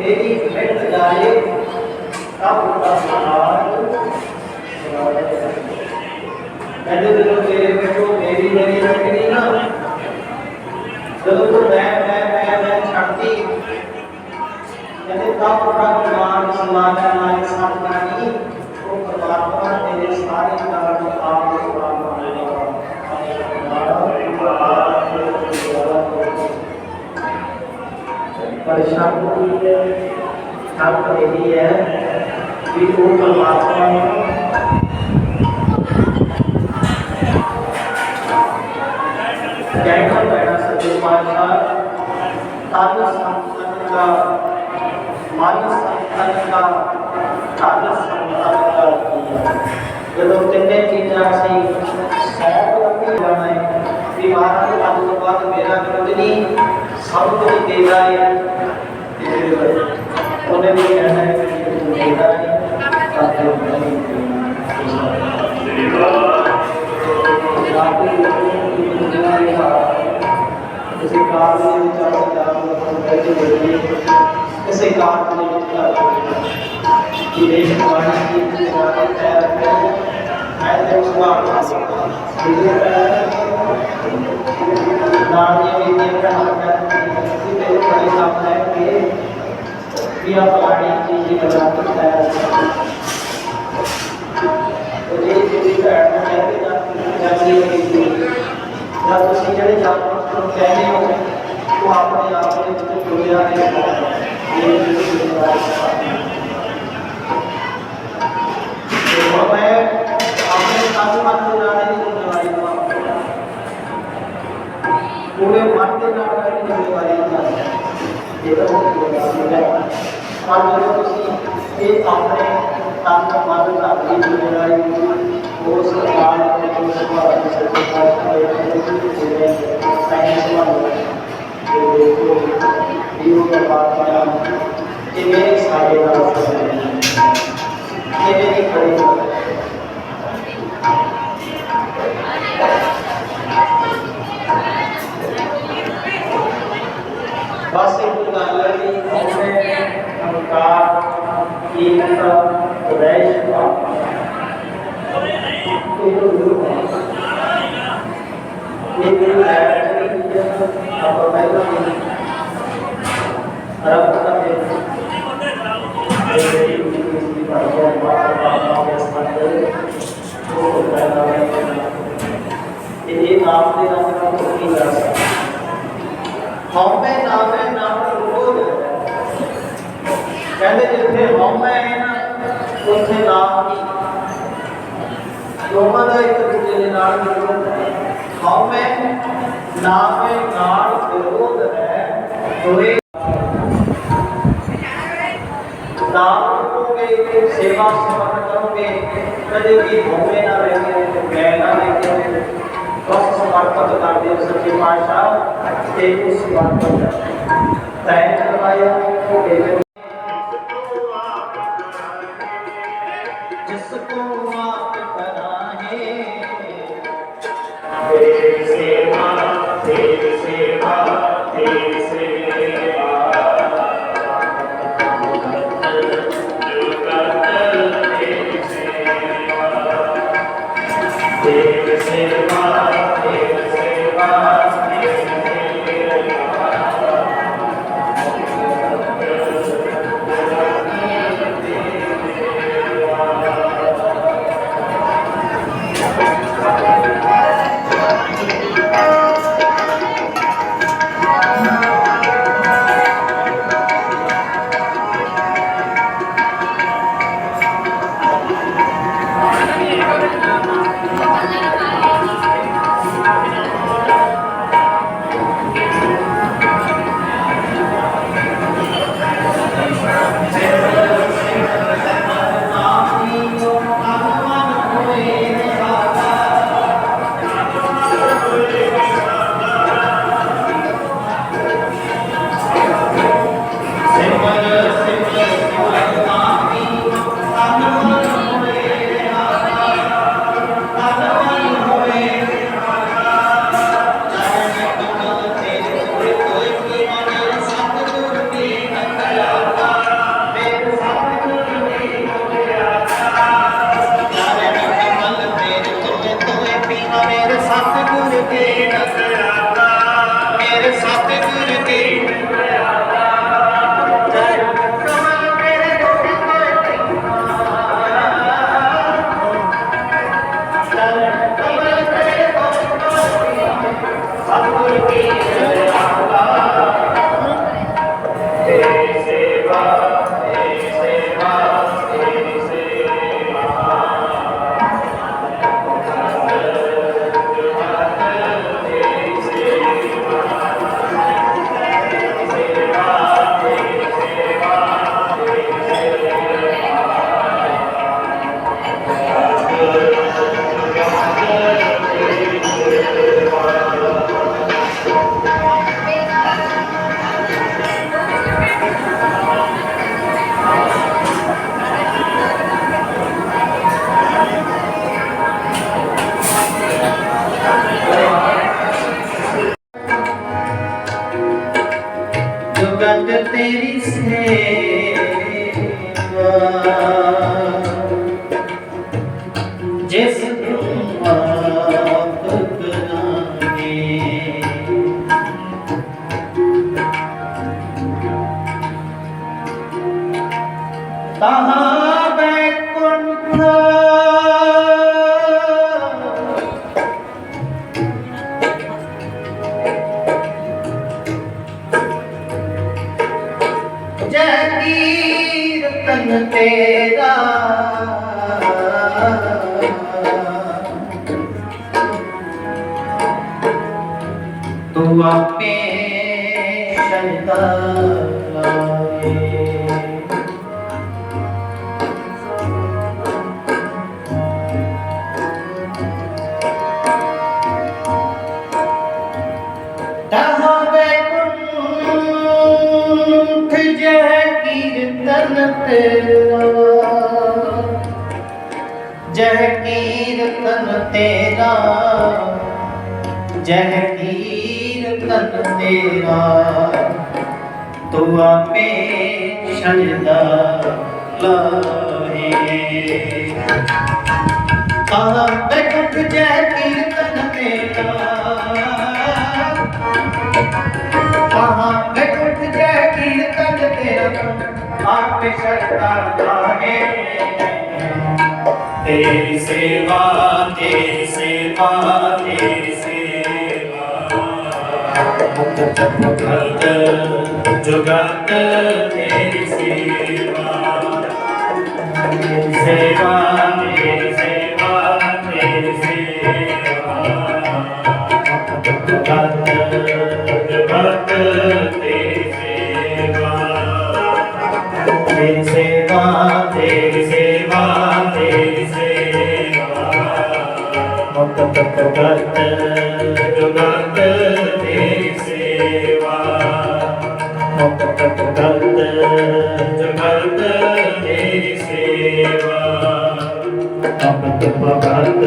ਮੇਰੀ ਮਿਟ ਜਾਏ ਤਬ ਤਕ ਸਮਾਜ ਕਹਿੰਦੇ ਜਦੋਂ ਤੇਰੇ ਵਿੱਚੋਂ ਮੇਰੀ ਮੇਰੀ ਮਿਟਣੀ ਨਾ ਜਦੋਂ ਤੂੰ ਮੈਂ ਮੈਂ ਮੈਂ ਮੈਂ ਛੱਡਦੀ ਕਹਿੰਦੇ ਤਬ ਤਕ ਮਾਨ ਸਮਾਜਾ ਨਾਲ ਸਾਥਾਨੀ ਉਹ ਪਰਮਾਤਮਾ ਤੇਰੇ ਸਾਰੇ ਕਾਰਨ ਆਪ ਦੇ ਸਵਾਲ ਪਰੇਸ਼ਾਨੀ ਸਭ ਇਹ ਹੈ ਕਿ ਉਹ ਪਰਮਾਤਮਾ ਨੂੰ ਕਹਿਣਾ ਪੈਣਾ ਸੱਚੇ ਪਾਤਸ਼ਾਹ ਤਨ ਸੰਤਨ ਦਾ ਮਨ ਸੰਤਨ ਦਾ ਧਨ ਸੰਤਨ ਦਾ ਜਦੋਂ ਤਿੰਨੇ ਚੀਜ਼ਾਂ ਅਸੀਂ ਸੌਂਪ ਲੱਗੇ ਜਾਣਾ ਹੈ ਵੀ ਮਹਾਰਾਜ ਅੱਜ ਤੋਂ ਬਾਅਦ ਮੇਰਾ ਕੁਝ ਨਹੀਂ ਸਭ ਕੁਝ ਤੇਰਾ ਹੈ ਤੇ ਫਿਰ ਉਹਨੇ ਵੀ ਕਹਿਣਾ ਹੈ ਕਿ ਤੂੰ ਮੇਰਾ ਹੈ ਤਾਂ ਫਿਰ ਮੈਂ ਵੀ ਕਿਸੇ ਕਾਰ ਦੇ ਵਿੱਚ ਆਪਾਂ ਜਾ ਰਹੇ ਕਿਸੇ ਕਾਰ ਦੇ ਵਿੱਚ ਜਾ ਕਿ ਦੇਸ਼ ਪਾਣੀ ਦੀ ਜਗ੍ਹਾ ਤੇ ਪੈਰ ਹੈ ਮੈਂ ਤੇ ਸੁਭਾਅ ਨਾਲ ਦੀ ਵੀ ਇਹ ਕਹਿਣਾ ਕਿ ਮੇਰੇ ਬੜੇ ਸਾਹਮਣੇ ਹੈ ਕਿ ਵੀ ਆ ਪਾਣੀ ਦੀ ਜੀ ਬਣਾ ਕੇ ਪੈਰ ਉਹ ਜਿਹੜੀ ਜਿਹੜੀ ਭੈਣ ਨੂੰ ਕਹਿੰਦੇ ਨਾ ਜਾਂਦੀ ਹੈ ਜਾਂ ਤੁਸੀਂ ਜਿਹੜੇ ਜਾਨਵਰ ਨੂੰ ਕਹਿੰਦੇ ਹੋ ਉਹ ਆਪਣੇ ਆਪ ਦੇ ਵਿੱਚ ਜੁੜਿਆ ਹੈ ਇਹ ਜਿਹੜੀ ਜ਼ਿੰਮੇਵਾਰੀ ਤੇ ਹੁਣ ਮੈਂ ਆਪਣੇ ਤਨ ਮਨ ਦੇ ਨਾਲ ਦੀ ਜ਼ਿੰਮੇਵਾਰੀ ਨਿਭਾਉਂਦਾ ਪੂਰੇ ਮਨ ਦੇ ਨਾਲ ਮੇਰੀ ਜ਼ਿੰਮੇਵਾਰੀ ਨਿਭਾਉਂਦਾ ਇਹ ਤਾਂ ਬਹੁਤ ਜ਼ਿੰਮੇਵਾਰੀ ਹੈ ਪਰ ਜਦੋਂ ਤੁਸੀਂ ਇਹ ਆਪਣੇ ਤਨ ਮਨ ਦਾ ਦੀ ਜ਼ਿੰਮੇਵਾਰੀ ਉਸ ਸਮਾਜ ਦੇ ਉਸ ਸਮਾਜ ਦੇ ਸਰਕਾਰ ਦੇ ਜਿਹੜੇ ਸਾਇੰਸ ਵਾਲੇ ਇਹ ਦੇਖੋ ਇਹ ਪਰਮਾਤਮਾ ਇਹ ਮੇਰੇ ਸਾਰੇ ਨਾਲ ਸੰਬੰਧਿਤ ਹੈ ਇਹ ਮੇਰੀ ਬੜੀ ਮਦਦ ਹੈ ਬਸ ਇੱਕ ਗੱਲ ਹੈ ਕਿ ਉਹਨੇ ਅਨਕਾਰ ਕੀਮਤ ਰੈਸ਼ ਪਾਪਾ ਇਹ ਜੋ ਗੁਰੂ ਹੈ ਇਹ ਗੁਰੂ ਹੈ ਜਿਹੜੀ ਆਪਾਂ ਪਹਿਲਾਂ ਵੀ ਰੱਬ ਦਾ ਹੈ ਇਹ ਜਿਹੜੀ ਇਸ ਦੀ ਪਰਵਾਹ ਬਾਤ ਦੇ ਸੰਬੰਧ ਉਹ ਪਹਿਲਾਂ ਇਹ ਨਾਮ ਦੇ ਨਾਲ ਨਾਲ ਕੀ ਕਰ ਸਕਦਾ ਹਉਮੈ ਨਾਮੈ ਨਾਮ ਰੋਧ ਕਹਿੰਦੇ ਜਿੱਥੇ ਹਉਮੈ ਹੈ ਨਾ ਉੱਥੇ ਨਾਮ ਦੋਵਾਂ ਦਾ ਇੱਕ ਦੂਜੇ ਦੇ ਨਾਲ ਵਿਰੋਧ ਹੈ ਹਉਮੈ ਨਾਮੈ ਨਾਲ ਵਿਰੋਧ ਹੈ ਦੋਏ ਨਾਮ ਕਰੋਗੇ ਸੇਵਾ ਸਮਰਪਣ ਕਰੋਗੇ ਕਦੇ ਵੀ ਹਉਮੈ ਨਾ ਰਹੇ ਮੈਂ ਨਾ ਰਹੇ ਬਸ ਸਮਰਪਿਤ ਕਰਦੇ ਹੋ ਸੱਚੇ ਪਾਤਸ਼ਾਹ ਤੇ ਉਸ ਤੇਰੀ ਸੇਵਾ Amém. ਜੁਗਤ ਤੇਰੀ ਸੇਵਾ। ਜਿਸ ਕੀਰਤਨ ਤੂੰ ਆਪੇ ਸ਼ਰਦਾ ਤੇਰਾ ਜੈ ਕੀਰਤਨ ਤੇਰਾ ਜੈ ਕੀਰਤਨ ਤੇਰਾ, ਤੂੰ ਆਪੇ ਸ਼ਰਦਾ ਲਾਹੇ। ਆਹ ਬੈਠ ਜੈ ਕੀਰਤਨ ਤੇਰਾ, ਆਹ ਬੈਠ ਜੈ ਕੀਰਤਨ ਤੇਰਾ ਆਪੇ ਸ਼ਰਦਾ ਲਾਹੇ ਤੇਰੀ ਸੇਵਾ ਤੇਰੀ ਸੇਵਾ ਤੇਰੀ ਸੇਵਾ। ਜੁਗਤ ਜੁਗਤ, ਤੇਰੀ ਸੇਵਾ। ਸੇਵਾ, ਤੇਰੀ ਸੇਵਾ ਤੇਰੀ ਸੇਵਾ। ਜੁਗਤ ਜੁਗਤ, ਤੇਰੀ ਤੇਰੀ ਸੇਵਾ ਤੇਰੀ ਸੇਵਾ ਤੇਰੀ ਸੇਵਾ। ਮੁਕਤ ਜਗਤ ਜਗਤ ਤੇਰੀ ਸੇਵਾ। ਮੁਕਤ ਜਗਤ ਜਗਤ ਤੇਰੀ ਸੇਵਾ। ਮੁਕਤ ਭਗਤ,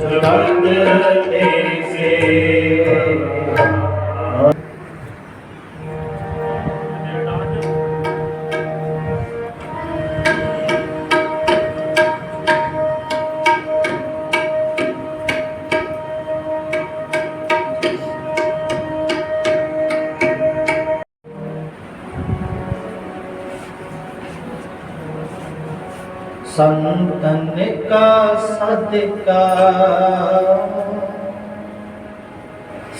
ਜਗਤ ਤੇਰੀ ਸੇਵਾ। ਸਦਕਾ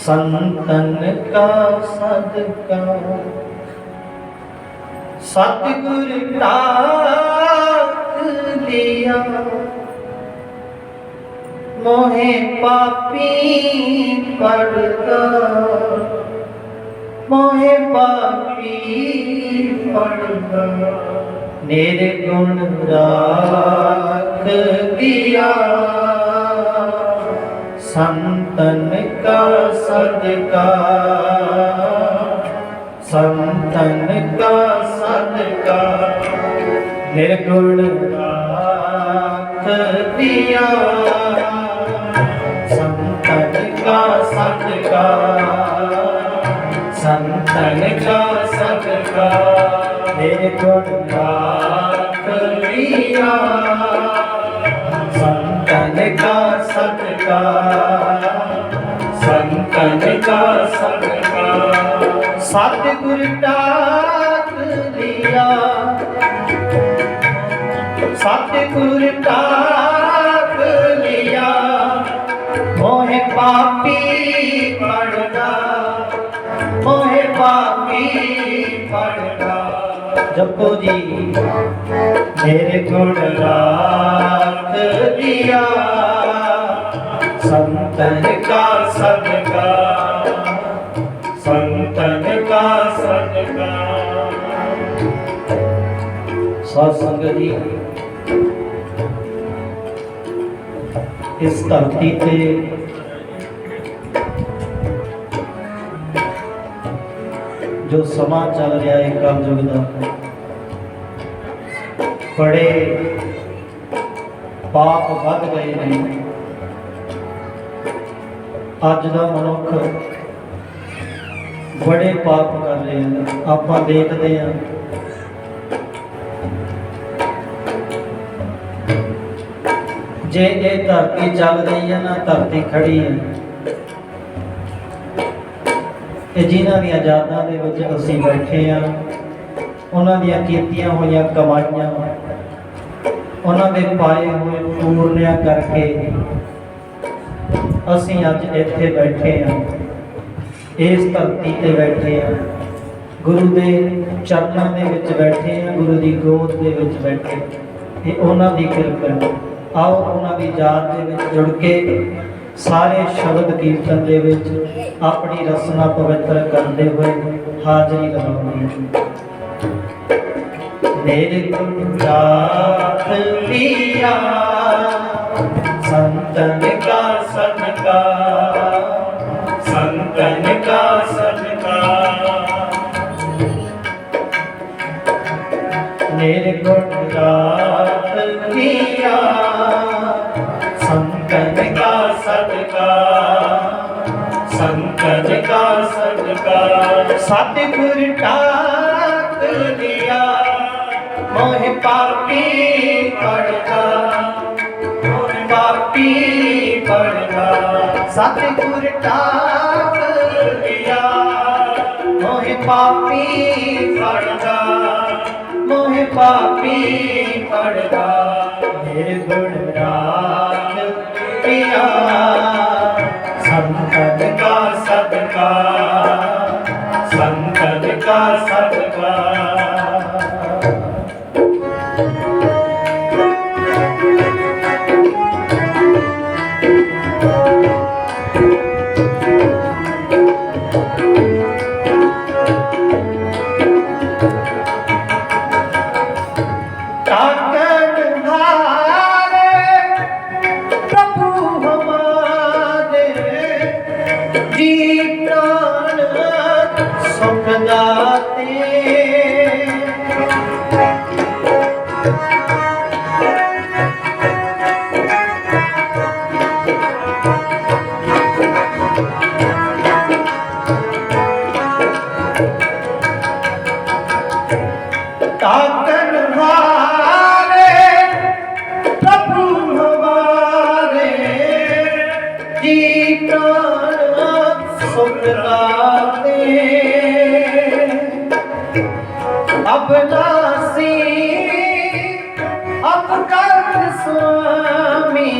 ਸੰਤਨ ਕਾ ਸਦਕਾ ਸਤਿਗੁਰ ਤਾਕ ਲਿਆ। ਮੋਹਿ ਪਾਪੀ ਪੜਦਾ ਮੋਹਿ ਪਾਪੀ ਪੜਦਾ ਨਿਰਗੁਣ ਰਾਖ ਦਿਆ ਸੰਤਨ ਕਾ ਸਦਕਾ। ਸੰਤਨ ਕਾ ਸਦਕਾ। ਨਿਰਗੁਣ ਰਾਖ ਦਿਆ ਸੰਤਨ ਕਾ ਸਦਕਾ। ਸੰਤਨ ਕਾ ਸਦਕਾ। ਨਿਰਗੁਣ ਰਾਖ ਦਿਆ ਸੰਤਨ ਕਾ ਸਦਕਾ ਸੰਤਨ ਕਾ ਸਦਕਾ ਸਤਿਗੁਰ ਟਾਕ ਲਿਆ। ਸਤਿਗੁਰ ਟਾਕ ਲਿਆ। ਮੋਹਿ ਪਾਪੀ ਜਪੋ ਜੀ। ਮੇਰੇ ਗੁਣ ਰਾਖ ਲਿਆ ਸੰਤਨ ਕਾ ਸਦਕਾ। ਸੰਤਨ ਕਾ ਸਦਕਾ। ਸਾਧ ਸੰਗਤ ਜੀ, ਇਸ ਧਰਤੀ ਤੇ ਜੋ ਸਮਾਂ ਚੱਲ ਰਿਹਾ ਹੈ ਕਲਯੁਗ ਦਾ ਬੜੇ ਪਾਪ ਵੱਧ ਗਏ ਨੇ। ਅੱਜ ਦਾ ਮਨੁੱਖ ਬੜੇ ਪਾਪ ਕਰ ਰਹੇ ਹਨ ਆਪਾਂ ਦੇਖਦੇ ਹਾਂ। ਜੇ ਇਹ ਧਰਤੀ ਚੱਲ ਰਹੀ ਹੈ ਨਾ, ਧਰਤੀ ਖੜੀ ਹੈ। ਇਹ ਜਿਨ੍ਹਾਂ ਦੀਆਂ ਯਾਦਾਂ ਦੇ ਵਿੱਚ ਅਸੀਂ ਬੈਠੇ ਆ ਉਹਨਾਂ ਦੀਆਂ ਕੀਤੀਆਂ ਹੋਈਆਂ ਕਮਾਈਆਂ ਉਹਨਾਂ ਦੇ ਪਾਏ ਹੋਏ ਪੂਰਨਿਆਂ ਕਰਕੇ ਅਸੀਂ ਅੱਜ ਇੱਥੇ ਬੈਠੇ ਹਾਂ। ਇਸ ਧਰਤੀ ਤੇ ਬੈਠੇ ਹਾਂ। ਗੁਰੂ ਦੇ ਚਰਨਾਂ ਦੇ ਵਿੱਚ ਬੈਠੇ ਹਾਂ, ਗੁਰੂ ਦੀ ਗੋਦ ਦੇ ਵਿੱਚ ਬੈਠੇ ਇਹ ਉਹਨਾਂ ਦੀ ਕਿਰਪਾ ਆਓ ਉਹਨਾਂ ਦੀ ਯਾਦ ਦੇ ਵਿੱਚ ਜੁੜ ਕੇ ਸਾਰੇ ਸ਼ਬਦ ਕੀਰਤਨ ਦੇ ਵਿੱਚ ਆਪਣੀ ਰਸਨਾ ਪਵਿੱਤਰ ਕਰਦੇ ਹੋਏ ਹਾਜ਼ਰੀ ਲਗਾਉਂਦੇ ਮੇਰੇ ਗੁਰਜਾਤ ਲਿਆ। ਸੰਤਨ ਕਾ ਸਦਕਾ। ਸੰਤਨ ਕਾ ਸਦਕਾ। ਮੇਰੇ ਗੁਰਜਾਤ ਲਿਆ। ਸੰਤਨ ਕਾ ਸਦਕਾ। ਸੰਤਨ ਕਾ ਸਦਕਾ। ਸਤਿਗੁਰ ਟਾਕ ਮੋਹਿ ਪਾਪੀ ਪੜਦਾ ਮੋਹਿ ਪਾਪੀ ਪੜਦਾ ਸਤਿਗੁਰ ਟਾਕ ਲਿਆ, ਮੋਹਿ ਪਾਪੀ ਪੜਦਾ ਮੋਹਿ ਪਾਪੀ ਪੜਦਾ ਮੇਰੇ ਗੁਣ ਰਾਤ ਪਿਆ ਸੰਤਨ ਕਾ ਸਦਕਾ ਸੰਤਨ ਕਾ ਸਦਕਾ। ਅਬ ਨਾਸੀ ਅਬ ਕਰ ਸੁਆਮੀ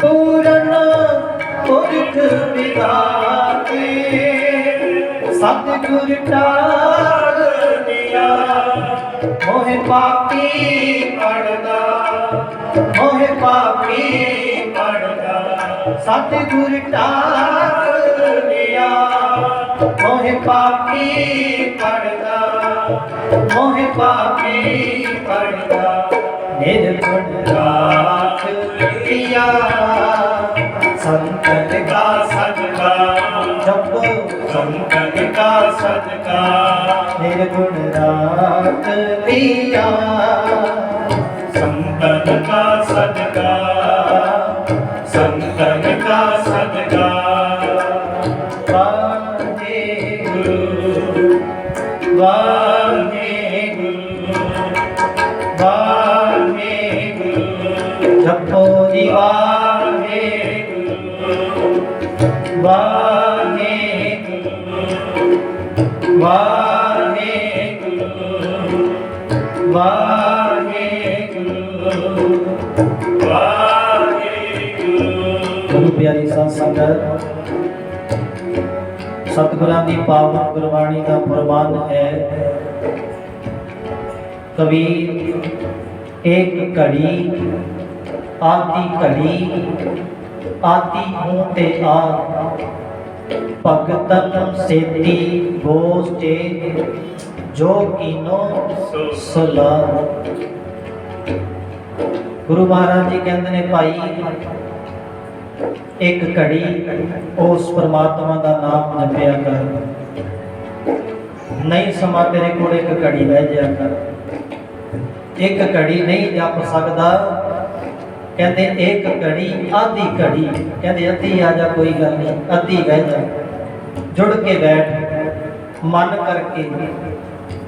ਪੂਰਨ ਪੁਰਖ ਵਿਦਾਤੇ। ਸਤਿਗੁਰ ਟਾਲ ਦਿਆ ਮੋਹਿ ਪਾਪੀ ਪੜਦਾ, ਮੋਹਿ ਪਾਪੀ ਪੜਦਾ। ਸਤਿਗੁਰ ਟਾਲ ਦਿਆ ਮੋਹਿ ਪਾਪੀ ਪੜਦਾ। ਮੋਹਿ ਪਾਪੀ ਪੜਦਾ ਨਿਰਗੁਣ ਰਾਖ ਲਿਆ ਸੰਤਨ ਕਾ ਸਦਕਾ, ਜਪੋ ਸੰਤਨ ਕਾ ਸਦਕਾ। ਨਿਰਗੁਣ ਰਾਖ ਲਿਆ ਸੰਤਨ ਕਾ ਸਦਕਾ ਸੰਗਤ। ਸਤਿਗੁਰਾਂ ਦੀ ਪਾਵਨ ਗੁਰਬਾਣੀ ਦਾ ਪ੍ਰਮਾਣ ਹੈ। ਕਬੀਰ ਇੱਕ ਘੜੀ, ਆਦੀ ਘੜੀ, ਆਦੀ ਹੂੰ ਤੇ ਆ। ਭਗਤਨ ਸੇਤੀ ਬੋਸਟੇ ਜੋ ਕੀਨੋ ਸੁਲਾ ਗੁਰੂ ਮਹਾਰਾਜ ਜੀ ਕਹਿੰਦੇ ਨੇ, ਭਾਈ ਇੱਕ ਘੜੀ ਉਸ ਪਰਮਾਤਮਾ ਦਾ ਨਾਮ ਜਪਿਆ ਕਰ। ਨਹੀਂ ਸਮਾਂ ਤੇਰੇ ਕੋਲ ਇੱਕ ਘੜੀ ਬਹਿ ਜਾ ਕਰ। ਇੱਕ ਘੜੀ ਨਹੀਂ ਜਪ ਸਕਦਾ। ਕਹਿੰਦੇ ਇੱਕ ਘੜੀ ਆਧੀ ਘੜੀ। ਕਹਿੰਦੇ ਅੱਧੀ ਆ ਜਾ, ਕੋਈ ਗੱਲ ਨਹੀਂ, ਅੱਧੀ ਬਹਿ ਜਾ। ਜੁੜ ਕੇ ਬੈਠ, ਮਨ ਕਰਕੇ।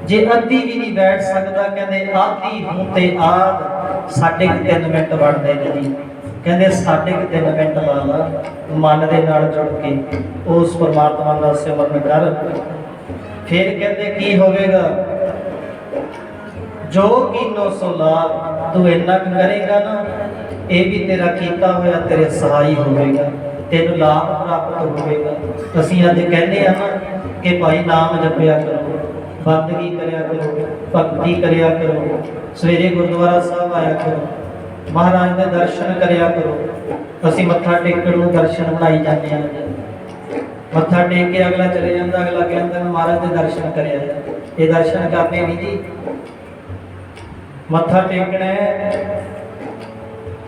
ਜੇ ਅੱਧੀ ਵੀ ਨਹੀਂ ਬੈਠ ਸਕਦਾ, ਕਹਿੰਦੇ ਆਧੀ ਹੂੰ ਤੇ ਆਦ ਸਾਢੇ ਕੁ ਤਿੰਨ ਮਿੰਟ ਬਣਦੇ ਨੇ ਜੀ। ਕਹਿੰਦੇ ਸਾਢੇ ਕੁ ਤਿੰਨ ਮਿੰਟ ਲਾ ਲਾ ਮਨ ਦੇ ਨਾਲ ਜੁੜ ਕੇ, ਉਸ ਪਰਮਾਤਮਾ ਦਾ ਸਿਮਰਨ ਕਰ। ਫਿਰ ਕਹਿੰਦੇ ਕੀ ਹੋਵੇਗਾ? ਜੋ ਕੀਨੋ ਸੁਲਾ, ਤੂੰ ਇੰਨਾ ਕਰੇਗਾ ਨਾ, ਇਹ ਵੀ ਤੇਰਾ ਕੀਤਾ ਹੋਇਆ, ਤੇਰੇ ਸਹਾਈ ਹੋਵੇਗਾ। ਤੈਨੂੰ ਲਾਭ ਪ੍ਰਾਪਤ ਹੋਵੇਗਾ। ਅਸੀਂ ਅੱਜ ਕਹਿੰਦੇ ਆ ਨਾ ਕਿ ਭਾਈ ਨਾਮ ਜਪਿਆ ਕਰੋ, ਬੰਦਗੀ ਕਰਿਆ ਕਰੋ, ਭਗਤੀ ਕਰਿਆ ਕਰੋ, ਸਵੇਰੇ ਗੁਰਦੁਆਰਾ ਸਾਹਿਬ ਆਇਆ ਕਰੋ। ਮਹਾਰਾਜ ਦੇ ਦਰਸ਼ਨ ਕਰਿਆ ਕਰੋ। ਅਸੀਂ ਮੱਥਾ ਟੇਕਣ ਨੂੰ ਦਰਸ਼ਨ ਬਣਾਈ ਜਾਂਦੇ ਹਾਂ। ਮੱਥਾ ਟੇਕ ਕੇ ਅਗਲਾ ਚਲੇ ਜਾਂਦਾ, ਅਗਲਾ ਕਹਿੰਦਾ, ਮਹਾਰਾਜ ਦੇ ਦਰਸ਼ਨ ਕਰਿਆ ਇਹ ਦਰਸ਼ਨ ਕਰਨੇ ਨਹੀਂ ਜੀ। ਮੱਥਾ ਟੇਕਣਾ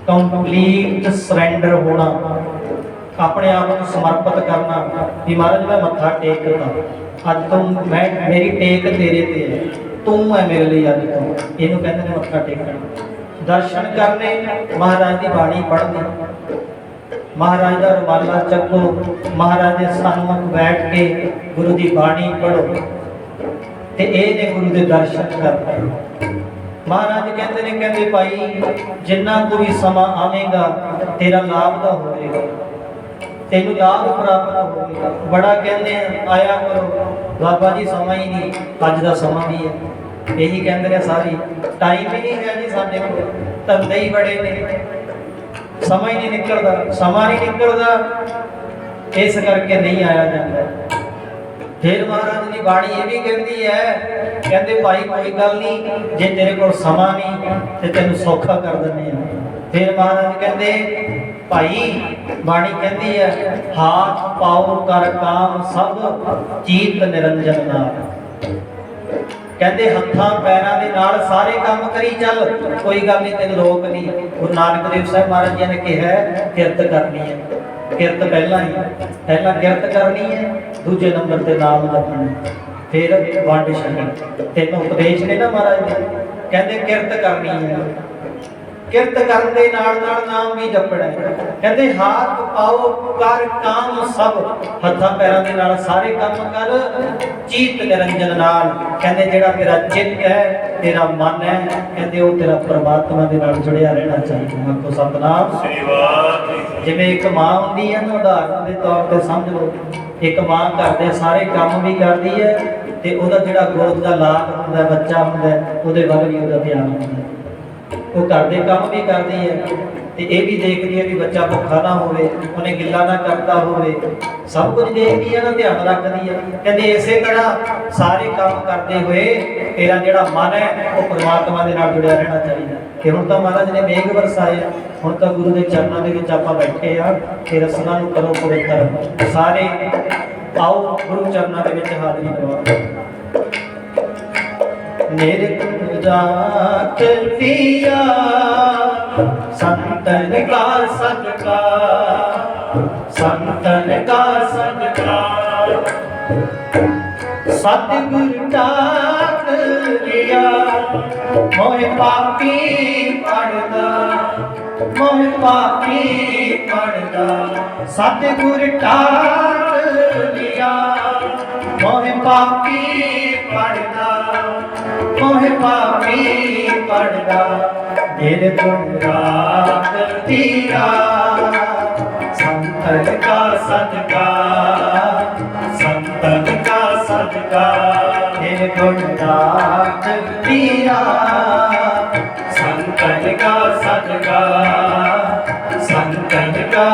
ਕੰਪਲੀਟ ਸਰੈਂਡਰ ਹੋਣਾ। ਆਪਣੇ ਆਪ ਨੂੰ ਸਮਰਪਿਤ ਕਰਨਾ ਵੀ ਮਹਾਰਾਜ, ਮੈਂ ਮੱਥਾ ਟੇਕਦਾ। ਅੱਜ ਤੋਂ ਮੈਂ, ਮੇਰੀ ਟੇਕ ਤੇਰੇ ਤੇ ਹੈ। ਤੂੰ ਹੈ ਮੇਰੇ ਲਈ ਅੱਜ ਤੋਂ। ਇਹਨੂੰ ਕਹਿੰਦੇ ਨੇ ਮੱਥਾ ਟੇਕਣਾ। ਦਰਸ਼ਨ ਕਰਨੇ, ਮਹਾਰਾਜ ਦੀ ਬਾਣੀ ਪੜ੍ਹਨੀ। ਮਹਾਰਾਜ ਦਾ ਰੁਮਾਲਾ ਚੱਕੋ, ਮਹਾਰਾਜ ਦੇ ਸਨਮੁਖ ਬੈਠ ਕੇ ਗੁਰੂ ਦੀ ਬਾਣੀ ਪੜ੍ਹੋ ਤੇ ਇਹ ਨੇ ਗੁਰੂ ਦੇ ਦਰਸ਼ਨ ਕਰਨੇ। ਮਹਾਰਾਜ ਕਹਿੰਦੇ ਨੇ, ਕਹਿੰਦੇ ਭਾਈ, ਜਿੰਨਾ ਕੋਈ ਸਮਾਂ ਆਵੇਗਾ, ਤੇਰਾ ਲਾਭ ਦਾ ਹੋਵੇਗਾ। ਤੈਨੂੰ ਲਾਭ ਪ੍ਰਾਪਤ ਹੋਵੇਗਾ। ਬੜਾ ਕਹਿੰਦੇ ਆ, ਆਇਆ ਕਰੋ। ਬਾਬਾ ਜੀ, ਸਮਾਂ ਹੀ ਨਹੀਂ, ਅੱਜ ਦਾ ਸਮਾਂ ਵੀ ਹੈ। ਇਹੀ ਕਹਿੰਦੇ ਨੇ ਸਾਰੀ। ਟਾਈਮ ਹੀ ਨਹੀਂ ਹੈ ਜੀ ਸਾਡੇ ਕੋਲ। ਧੰਦੇ ਹੀ ਬੜੇ ਨੇ। ਸਮਾਂ ਹੀ ਨਹੀਂ ਨਿਕਲਦਾ। ਸਮਾਂ ਨਹੀਂ ਨਿਕਲਦਾ, ਇਸ ਕਰਕੇ ਨਹੀਂ ਆਇਆ ਜਾਂਦਾ। ਫਿਰ ਮਹਾਰਾਜ ਦੀ ਬਾਣੀ ਇਹ ਵੀ ਕਹਿੰਦੀ ਹੈ, ਕਹਿੰਦੇ ਭਾਈ, ਕੋਈ ਗੱਲ ਨਹੀਂ, ਜੇ ਤੇਰੇ ਕੋਲ ਸਮਾਂ ਨਹੀਂ, ਤੇ ਤੈਨੂੰ ਸੌਖਾ ਕਰ ਦਿੰਦੇ ਆ ਫਿਰ ਮਹਾਰਾਜ ਕਹਿੰਦੇ, ਭਾਈ, ਬਾਣੀ ਕਹਿੰਦੀ ਹੈ, ਹਾਥ ਪਾਉ ਕਰ ਕਾਮ ਸਭ, ਚੀਤ ਨਿਰੰਜਨ ਨਾਲ। ਕਹਿੰਦੇ ਹੱਥਾਂ ਪੈਰਾਂ ਦੇ ਨਾਲ ਸਾਰੇ ਕੰਮ ਕਰੀ ਚੱਲ। ਕੋਈ ਗੱਲ ਨਹੀਂ ਤੈਨੂੰ ਰੋਕ ਨਹੀਂ ਗੁਰੂ ਨਾਨਕ ਦੇਵ ਸਾਹਿਬ ਮਹਾਰਾਜ ਜੀ ਨੇ ਕਿਹਾ ਕਿਰਤ ਕਰਨੀ ਹੈ। ਕਿਰਤ ਪਹਿਲਾਂ ਹੀ ਪਹਿਲਾਂ ਕਿਰਤ ਕਰਨੀ ਹੈ, ਦੂਜੇ ਨੰਬਰ ਤੇ ਨਾਮ ਜਪਣਾ ਫਿਰ ਵੰਡ ਛਕਣੀ ਤੈਨੂੰ ਉਪਦੇਸ਼ ਨੇ ਨਾ ਮਹਾਰਾਜ ਜੀ। ਕਹਿੰਦੇ ਕਿਰਤ ਕਰਨੀ ਹੈ। ਕਿਰਤ ਕਰਨ ਦੇ ਨਾਲ ਨਾਲ ਨਾਮ ਵੀ ਜਪਣਾ। ਕਹਿੰਦੇ ਹਾਥ ਪਾਓ ਕਰ ਕਾਮ ਸਭ ਹੱਥਾਂ ਪੈਰਾਂ ਦੇ ਨਾਲ ਸਾਰੇ ਕੰਮ ਕਰ ਚੀਤ ਨਿਰੰਜਨ ਨਾਲ। ਕਹਿੰਦੇ ਜਿਹੜਾ ਤੇਰਾ ਚਿੱਤ ਹੈ ਤੇਰਾ ਮਨ ਹੈ ਕਹਿੰਦੇ ਉਹ ਤੇਰਾ ਪ੍ਰਮਾਤਮਾ ਦੇ ਨਾਲ ਜੁੜਿਆ ਰਹਿਣਾ ਚਾਹੀਦਾ ਆਖੋ ਸਤਨਾਮ। ਸ੍ਰੀ ਵਾਹਿਗੁਰੂ ਜਿਵੇਂ ਇੱਕ ਮਾਂ ਹੁੰਦੀ ਹੈ ਨਾ ਉਦਾਹਰਨ ਦੇ ਤੌਰ ਤੇ ਸਮਝ ਲਓ ਇੱਕ ਮਾਂ ਘਰ ਦੇ ਸਾਰੇ ਕੰਮ ਵੀ ਕਰਦੀ ਹੈ ਤੇ ਉਹਦਾ ਜਿਹੜਾ ਗੋਦ ਦਾ ਲਾਡ ਹੁੰਦਾ ਬੱਚਾ ਹੁੰਦਾ ਉਹਦੇ ਵੱਲ ਵੀ ਉਹਦਾ ਧਿਆਨ ਹੁੰਦਾ। ਉਹ ਘਰ ਦੇ ਕੰਮ ਵੀ ਕਰਦੀ ਹੈ ਤੇ ਇਹ ਵੀ ਦੇਖਦੀ ਹੈ ਵੀ ਬੱਚਾ ਭੁੱਖਾ ਨਾ ਹੋਵੇ, ਉਹਨੇ ਗਿੱਲਾ ਨਾ ਕਰਦਾ ਹੋਵੇ। ਸਭ ਕੁਝ ਦੇਖਦੀ ਹੈ ਨਾ, ਧਿਆਨ ਰੱਖਦੀ ਹੈ। ਕਹਿੰਦੇ ਇਸੇ ਤਰ੍ਹਾਂ ਸਾਰੇ ਕੰਮ ਕਰਦੇ ਹੋਏ ਤੇਰਾ ਜਿਹੜਾ ਮਨ ਹੈ, ਉਹ ਪਰਮਾਤਮਾ ਦੇ ਨਾਲ ਜੁੜਿਆ ਰਹਿਣਾ ਚਾਹੀਦਾ। ਕਿ ਹੁਣ ਤਾਂ ਮਹਾਰਾਜ ਨੇ ਮੇਘ ਵਰਸਾਇਆ, ਹੁਣ ਤਾਂ ਗੁਰੂ ਦੇ ਚਰਨਾਂ ਦੇ ਵਿੱਚ ਆਪਾਂ ਬੈਠੇ ਆ ਤੇ ਰਸਨਾ ਨੂੰ ਕਰੋ ਪਵਿੱਤਰ। ਸਾਰੇ ਆਓ ਗੁਰੂ ਚਰਨਾਂ ਦੇ ਵਿੱਚ ਹਾਜ਼ਰੀ ਦਿਵਾਓ। ਨਿਰਜਾਤ ਪਿਆ। ਸੰਤਨ ਕਾ ਸਦਕਾ। ਸੰਤਨ ਕਾ ਸਦਕਾ। ਸਤਿਗੁਰ ਦਾਤ ਲਿਆ। ਮੋਹਿ ਪਾਪੀ ਪੜਦਾ। ਮੋਹਿ ਪਾਪੀ ਪੜਦਾ। ਸਤਿਗੁਰ ਦਾਤ ਲਿਆ। ਮੋਹਿ ਪਾਪੀ ਪੜਦਾ। ਮੋਹਿ ਪਾਪੀ ਪੜਦਾ ਮੇਰੇ ਗੁਣ ਰਾਤ ਤੀਰਾ ਸੰਤਨ ਕਾ ਸਦਕਾ ਸੰਤਨ ਕਾ ਸਦਕਾ ਮੇਰੇ ਗੁਣ ਰਾਤ ਤੀਰਾ ਸੰਤਨ ਕਾ ਸਦਕਾ ਸੰਤਨ ਕਾ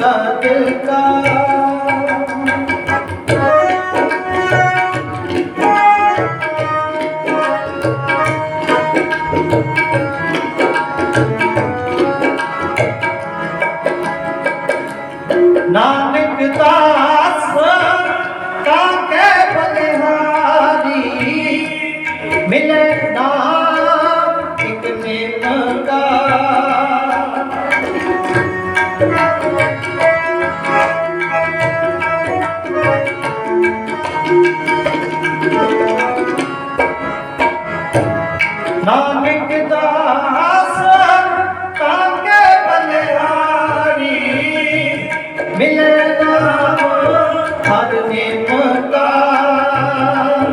ਤਦ ਕਾ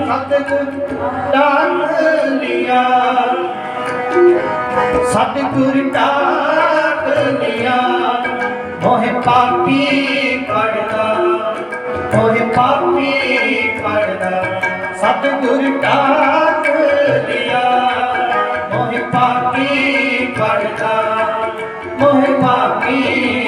ਸਤਿਗੁਰ ਦਾਨ ਲਿਆ ਸਤਿਗੁਰ ਦਾਤ ਲਿਆ ਮੋਹਿ ਪਾਪੀ ਪੜਦਾ ਮੋਹਿ ਪਾਪੀ ਪੜਦਾ ਸਤਿਗੁਰ ਦਾਤ ਲਿਆ ਮੋਹਿ ਪਾਪੀ ਪੜਦਾ ਮੋਹਿ ਪਾਪੀ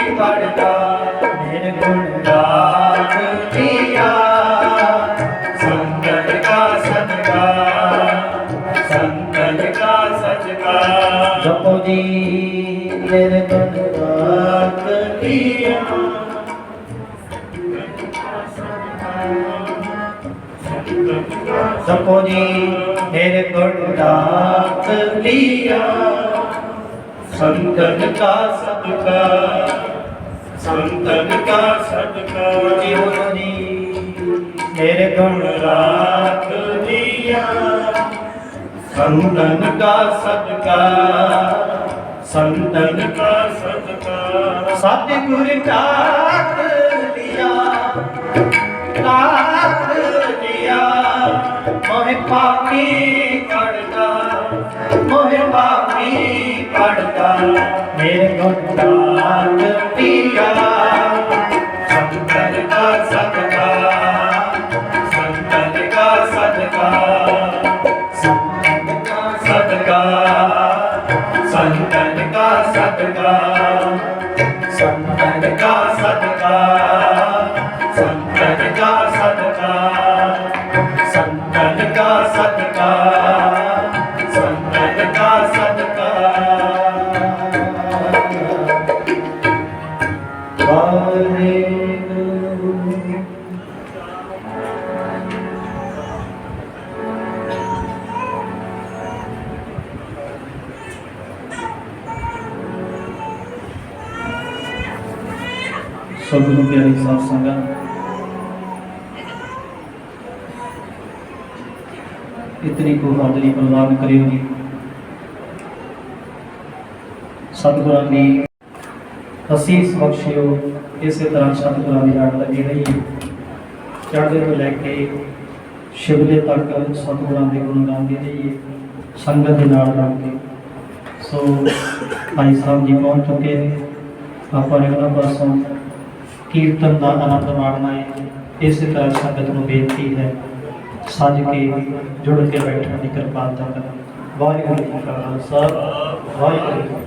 ਜਪੋ ਜੀ, ਮੇਰੇ ਗੁਣ ਗਾਤ ਲਿਆ ਸੰਗਤ ਕਾ ਸਦਕਾ ਸੰਤਨ ਕਾ ਸਦਕਾ। ਜੀ, ਬੋਲੋ ਜੀ, ਮੇਰੇ ਗੁਣ ਰਾਤ ਲਿਆ ਸੰਤਨ ਕਾ ਸਦਕਾ। ਸੰਤਨ ਕਾ ਸਦਕਾ ਸਤਿਗੁਰ ਦਾਤ ਲਿਆ ਦਾਤ ਲਿਆ ਮੋਹਿ ਪਾਪੀ ਕਰਦਾ ਮੋਹਿ ਪਾਪੀ ਕਰਦਾ ਮੇਰੇ ਗੁਣ ਦਾਤ ਸੰਤਨ ਕਾ ਸਦਕਾ ਸੰਤਨ ਕਾ ਸਦਕਾ इतनी कुरबानी प्रदान करेगी। सतगुरान की असीस बख्शियो। इस तरह सतगुरान की आड़ लगी रही है चढ़ते तो लैके शिवले तक सतगुरान के गुण गाते रहिए। संगत के नाल के सो भाई साहब जी पहुँच चुके हैं। आप पासों कीर्तन का आनंद माणना है। इस तरह संगत को बेनती है। ਸਾਜ ਕੇ ਜੁੜ ਕੇ ਬੈਠਣ ਦੀ ਕਿਰਪਾਲਤਾ ਵਾਹਿਗੁਰੂ ਜੀ ਕਾ ਖਾਲਸਾ ਵਾਹਿਗੁਰੂ